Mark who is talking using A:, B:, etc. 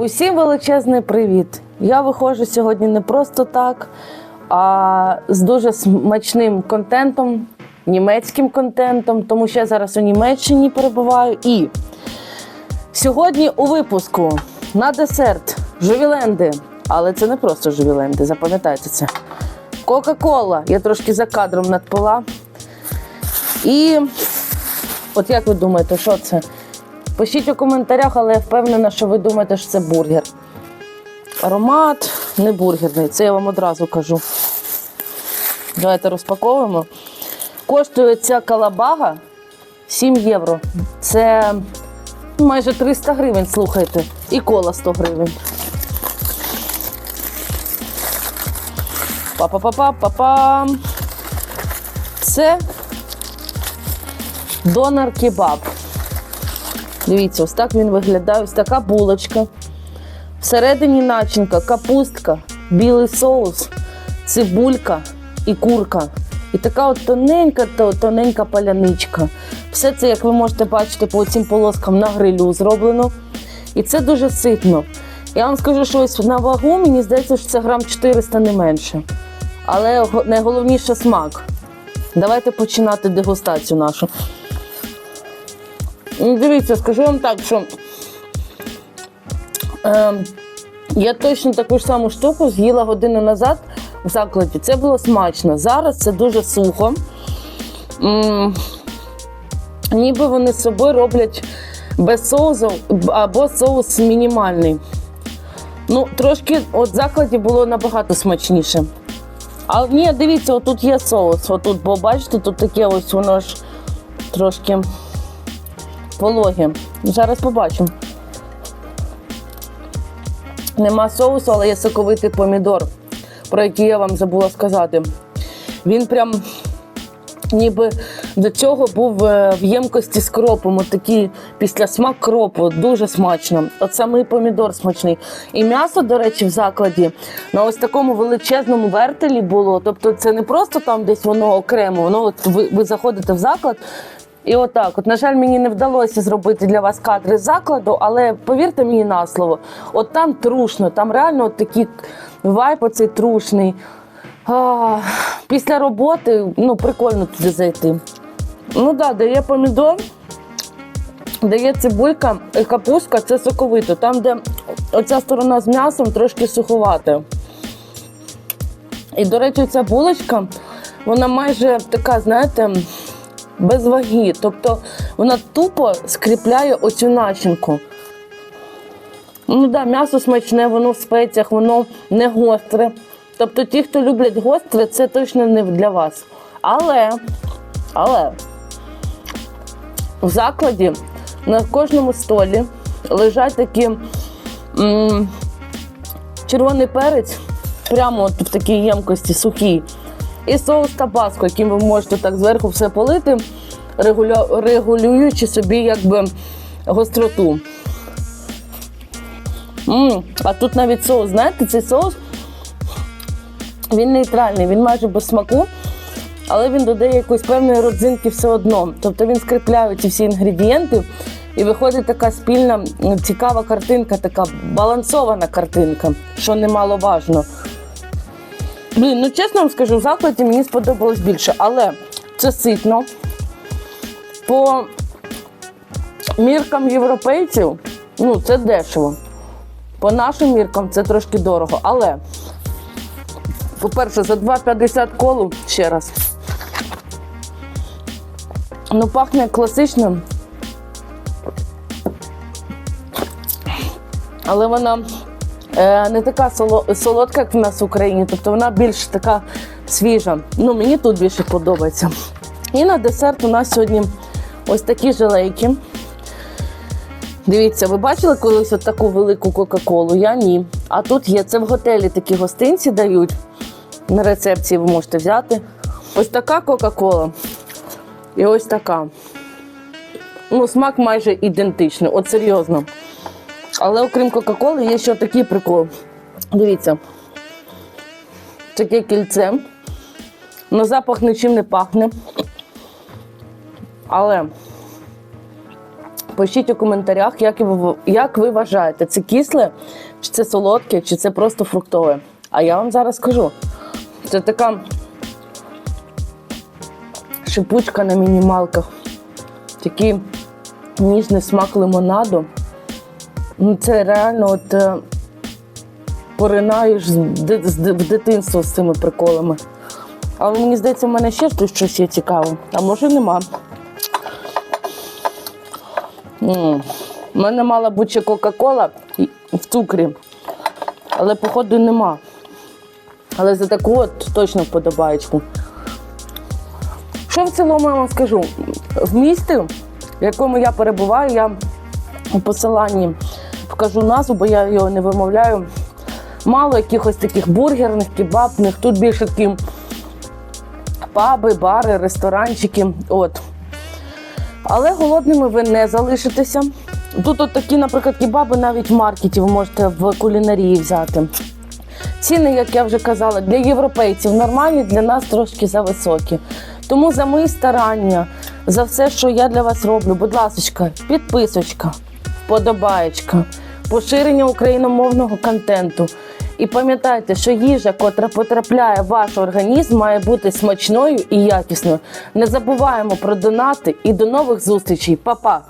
A: Усім величезний привіт! Я виходжу сьогодні не просто так, а з дуже смачним контентом, німецьким контентом, тому що я зараз у Німеччині перебуваю. І сьогодні у випуску на десерт жувіленди. Але це не просто жувіленди, запам'ятайте це. Кока-кола. Я трошки за кадром надпила. І от як ви думаєте, що це? Пишіть у коментарях, але я впевнена, що ви думаєте, що це бургер. Аромат не бургерний, це я вам одразу кажу. Давайте розпаковуємо. Коштує ця калабага 7 євро. Це майже 300 гривень, слухайте. І кола 100 гривень. Па-па-па-па-па-пам. Це донор кебаб. Дивіться, ось так він виглядає. Ось така булочка. Всередині начинка, капустка, білий соус, цибулька і курка. І така от тоненька, то- тоненька паляничка. Все це, як ви можете бачити, по цим полоскам на грилю зроблено. І це дуже ситно. Я вам скажу, що ось на вагу, мені здається, що це грам 400 не менше. Але найголовніше смак. Давайте починати дегустацію нашу. Ну, Дивіться, скажу вам так, що е, я точно таку ж саму штуку з'їла годину назад в закладі. Це було смачно. Зараз це дуже сухо. М, ніби вони з собою роблять без соусу або соус мінімальний. Ну, трошки от в закладі було набагато смачніше. А ні, дивіться, отут є соус. Отут, бо бачите, тут таке ось воно ж трошки вологе. Зараз побачимо. Нема соусу, але є соковитий помідор, про який я вам забула сказати. Він прям ніби до цього був е, в ємкості з кропом. От такий після смак кропу, дуже смачно. От самий помідор смачний. І м'ясо, до речі, в закладі на ось такому величезному вертелі було. Тобто це не просто там десь воно окремо, воно от ви, ви заходите в заклад. І отак, от, на жаль, мені не вдалося зробити для вас кадри закладу, але повірте мені на слово, от там трушно, там реально от такий вайп оцей трушний. А, після роботи ну, прикольно туди зайти. Ну так, да, дає помідор, дає цибулька і капустка, це соковито. Там, де оця сторона з м'ясом трошки суховата. І, до речі, ця булочка, вона майже така, знаєте, без ваги. Тобто вона тупо скріпляє оцю начинку. Ну да, м'ясо смачне, воно в спеціях, воно не гостре. Тобто ті, хто люблять гостре, це точно не для вас. Але, але в закладі на кожному столі лежать такі м, червоний перець, прямо от в такій ємкості сухий. І соус табаско, яким ви можете так зверху все полити, регулюючи собі якби гостроту. М, а тут навіть соус, знаєте, цей соус він нейтральний, він майже без смаку, але він додає якоїсь певної родзинки все одно. Тобто він скріпляє ці всі інгредієнти, і виходить така спільна цікава картинка, така балансована картинка, що немаловажно. Блін, ну чесно вам скажу, в закладі мені сподобалось більше, але це ситно. По міркам європейців, ну це дешево. По нашим міркам це трошки дорого. Але, по-перше, за 2,50 колу ще раз. Ну, пахне класичним. Але вона не така солодка, як в нас в Україні, тобто вона більш така свіжа. Ну, мені тут більше подобається. І на десерт у нас сьогодні ось такі желейки. Дивіться, ви бачили колись от таку велику Кока-Колу? Я ні. А тут є, це в готелі такі гостинці дають. На рецепції ви можете взяти. Ось така Кока-Кола. І ось така. Ну, смак майже ідентичний, от серйозно. Але окрім Кока-Коли є ще такий прикол. Дивіться. Таке кільце. На запах нічим не пахне. Але Пишіть у коментарях, як ви, як ви вважаєте, це кисле, чи це солодке, чи це просто фруктове. А я вам зараз скажу. Це така шипучка на мінімалках. Такий ніжний смак лимонаду. Ну, це реально от е, поринаєш в дитинство з цими приколами. Але мені здається, в мене ще щось є цікаве, а може нема. У мене мала бути Кока-Кола в цукрі, але походу нема. Але за таку от точно вподобаєчку. Що в цілому я вам скажу? В місті, в якому я перебуваю, я у посиланні вкажу назву, бо я його не вимовляю. Мало якихось таких бургерних, кебабних. Тут більше такі паби, бари, ресторанчики. От. Але голодними ви не залишитеся. Тут от такі, наприклад, кебаби навіть в маркеті ви можете в кулінарії взяти. Ціни, як я вже казала, для європейців нормальні, для нас трошки зависокі. Тому за мої старання, за все, що я для вас роблю, будь ласка, підписочка, вподобаєчка, поширення україномовного контенту. І пам'ятайте, що їжа, котра потрапляє в ваш організм, має бути смачною і якісною. Не забуваємо про донати і до нових зустрічей. Па-па!